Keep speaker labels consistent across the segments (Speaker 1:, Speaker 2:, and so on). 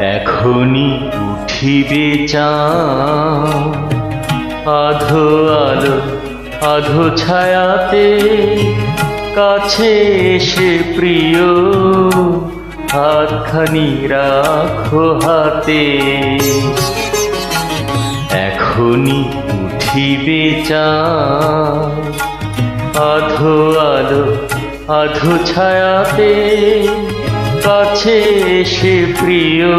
Speaker 1: এখনই উঠিবে চাঁদ। আধো আলো, আধো ছায়াতে কাছে এসে প্রিয়, হাতখানি রাখো হাতে। এখনই উঠিবে চাঁদ। আধো আলো, আধো ছায়াতে কাছে এসে প্রিয়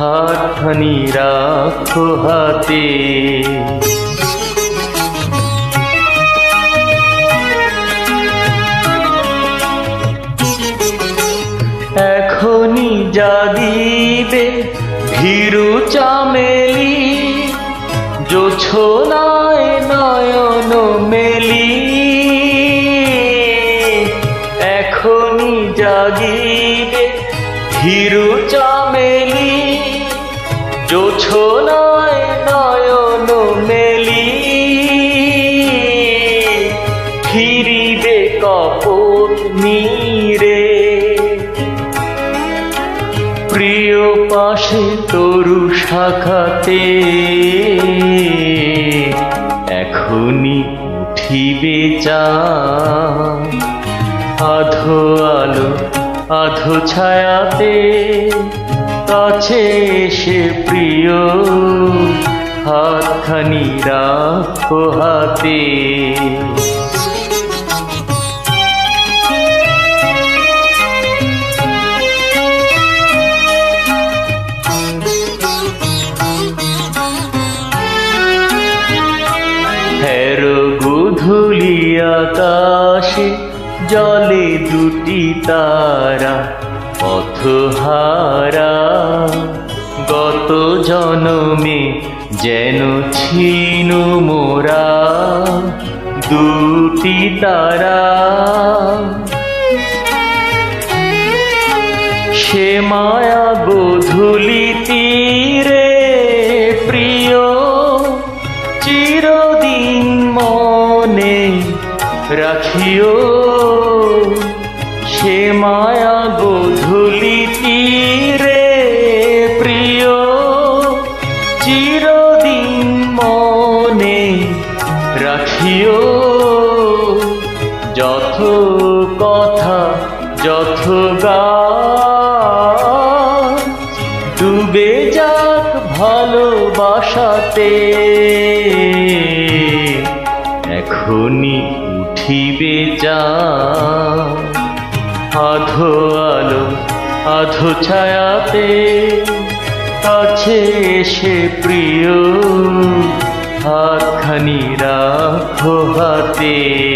Speaker 1: হাতখানি রাখো হাতে। এখনই জাগিবে ভীরু চামেলি জোছনায় নয়ন মেলি। এখনই জাগিবে ভীরু চামেলি জোছনায় নয়ন মেলি। ফিরিবে কপট নীরে। প্রিয় পাশে তরু শাখাতে এখনই উঠিবে চা আধো আলো আধো ছায়াতে কাছে এসে প্রিয়। হাতখানি রাখো হাতে। গুধুলি আকাশে জলে দুটি তারা, পথহারা। গত জনমে যেন ছিন মোরা, দুটি তারা। সে মায়া গোধূলি তীরে, প্রিয়, চিরদিন মনে রাখিও সে মায়া গোধূলি তীরে প্রিয়, চিরদিন মনে রাখিও। যত কথা যত গান, ডুবে যাক ভালোবাসাতে। এখনই উঠিবে যা। আধো আলো আধো ছায়াতে কাছে এসে প্রিয়। হাতখানি রাখো হাতে।